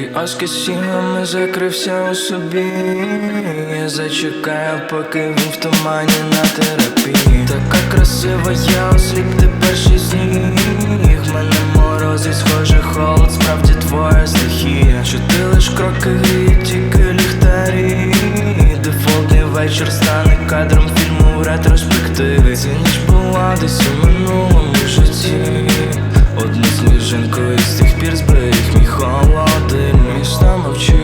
Поки оски сінами закрився у собі, я зачекаю, поки він в тумані на терапії. Така красива, я осліп тепер шість днів. Мене мороз схоже, холод, справді твоя стихія. Що ти лиш кроки, тільки ліхтарі. Дефолтний вечір стане кадром фільму в ретроспективі. Це ніч була десь у минулому житті. Одну сніжинку з тих пір зберіг мій холод. of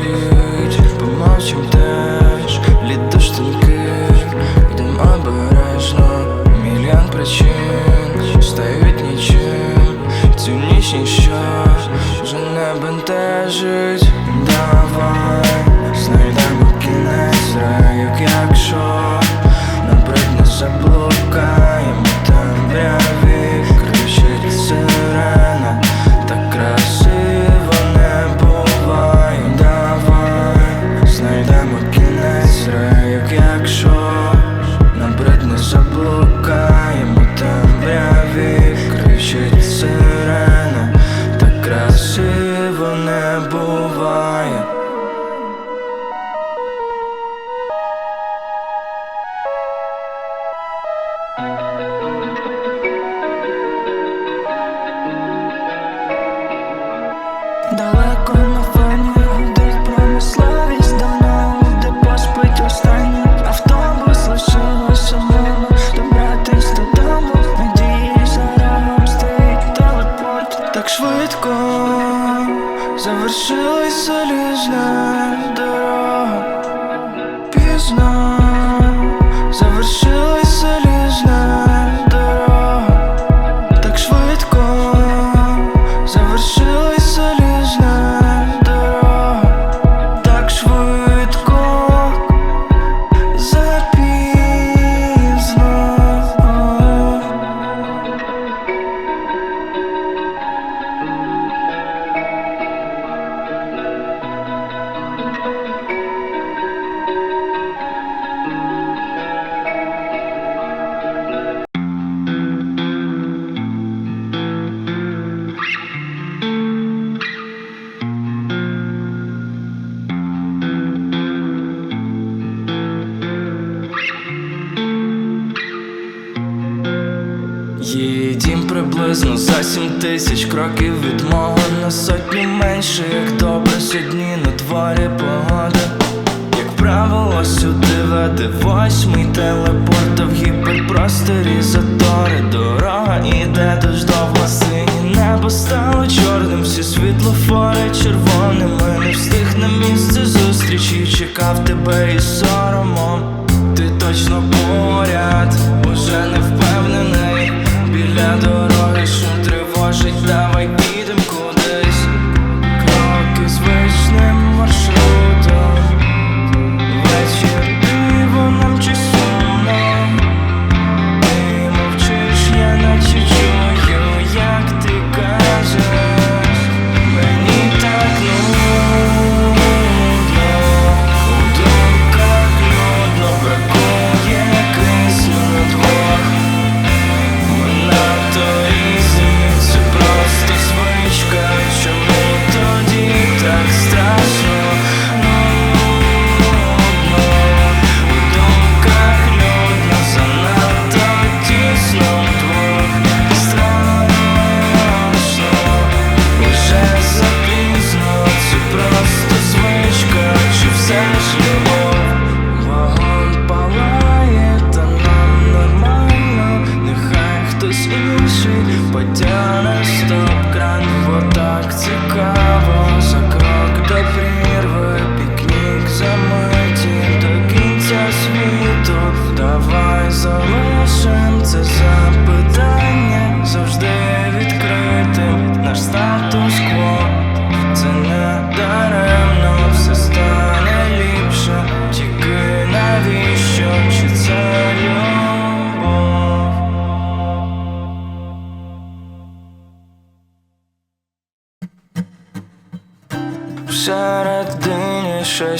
тисяч кроків від мого на сотні менше, як добре сьогодні на дворі погода. Як правило, сюди веде восьмий телепорт в гіперпросторі затори Дорога іде дощ довго. Сині небо стало чорним, всі світлофори червоними. Не встиг на місце зустрічі, чекав тебе із соромом. Ти точно поряд, уже не впевнений біля дороги жить на войне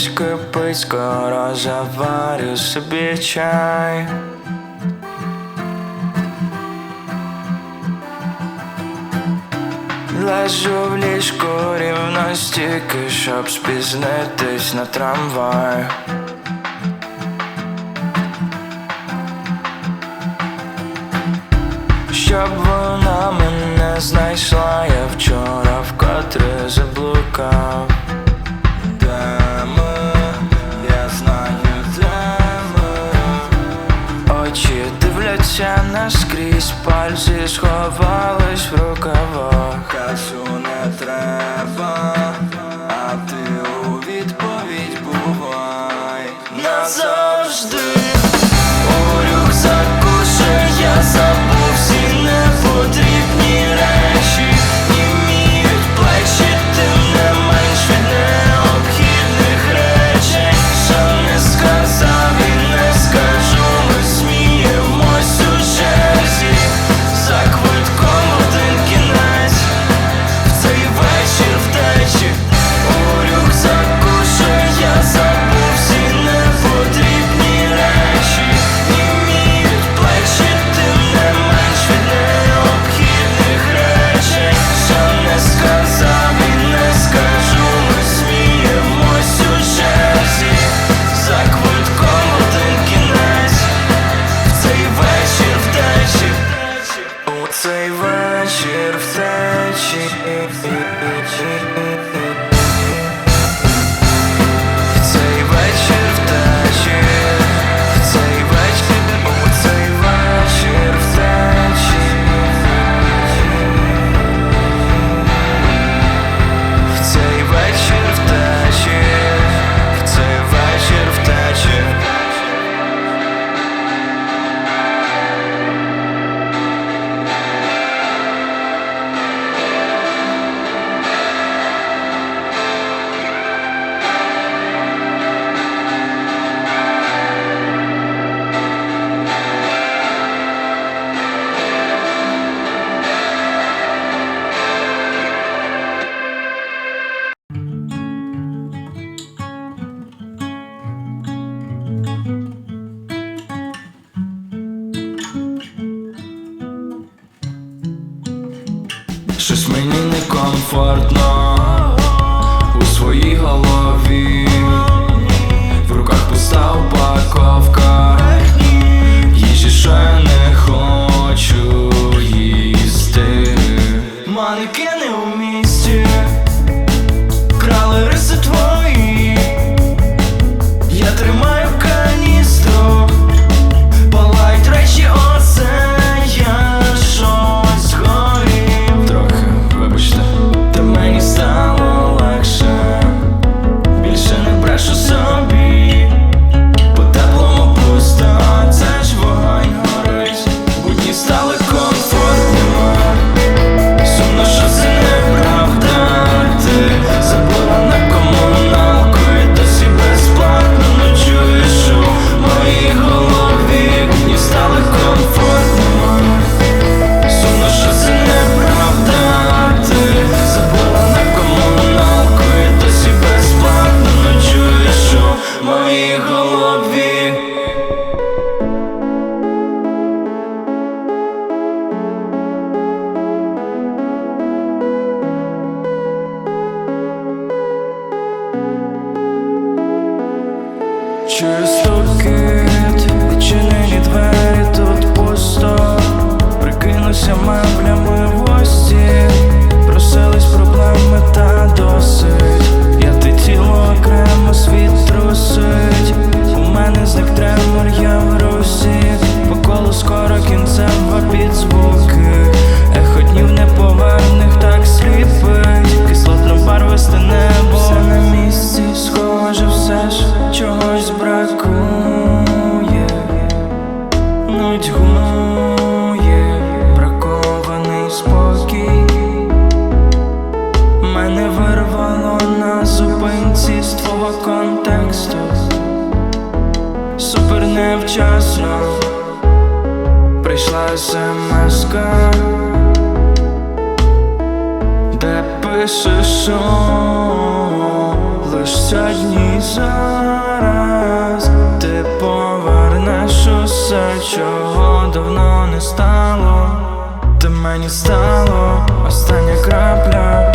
Писька, писька, розаварю собі чай. Лежу в ліжку рівно стільки, щоб спізнитись на трамвай. Щоб вона мене знайшла, я вчора вкотре заблукав. Сонця наскрізь пальці сховались в рукавах, Касу не треба. обман, не умеет Чую чи нині двері тут пусто, прикинуся мене. Мить гумує бракований спокій, мене вирвало на зупинці з твого контексту, супер невчасно прийшла смска, де пишеш що лиш сьогодні зараз. Ти повернеш усе, чого давно не стало, ти мені стало остання крапля.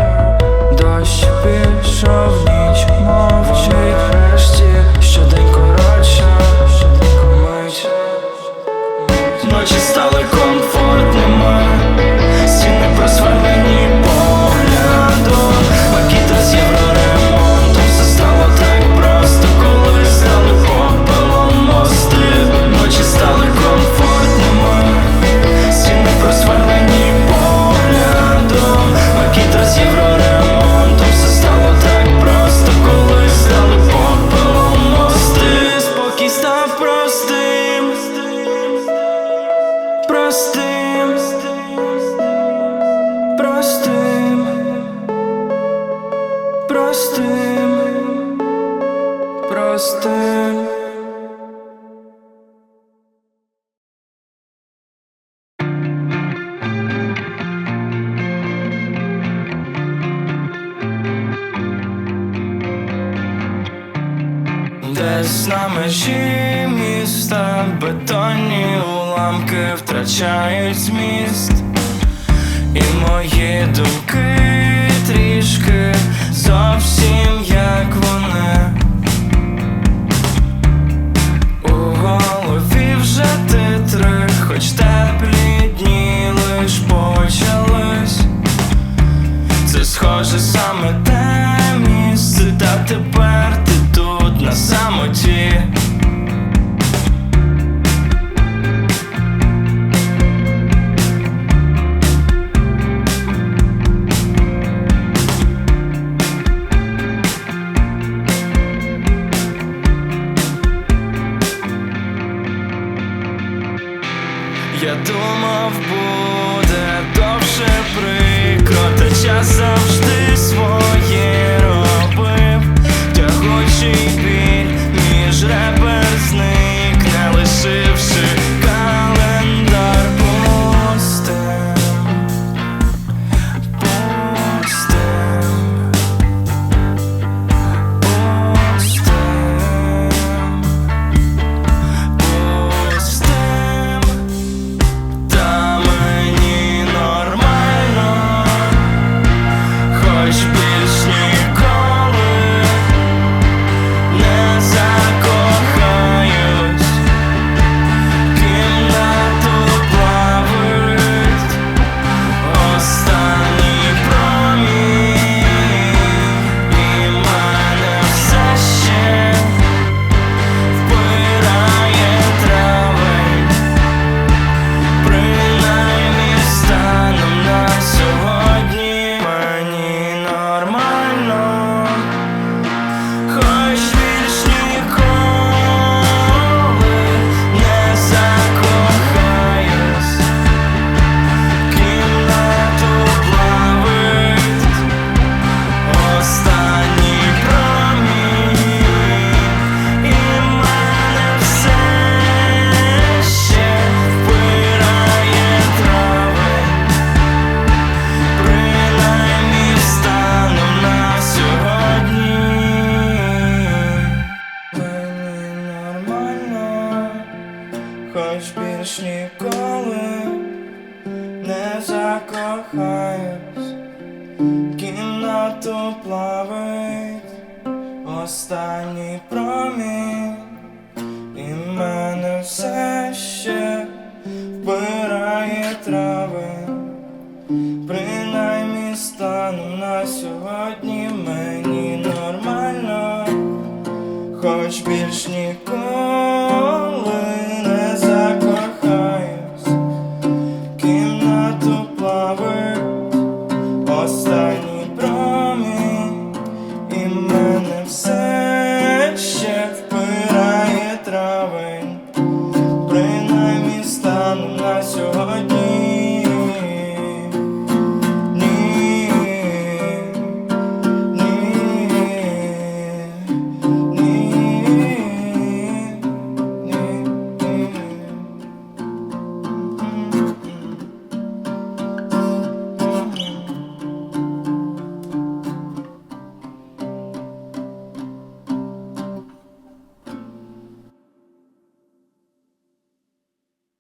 десь на межі міста, бетонні уламки втрачають зміст, і мої думки трішки зовсім як вони. У голові вже титри, хоч теплі дні лиш почались. Це схоже саме те місце, та тепер ти на самоті. Останній промінь, і мене все ще вбирає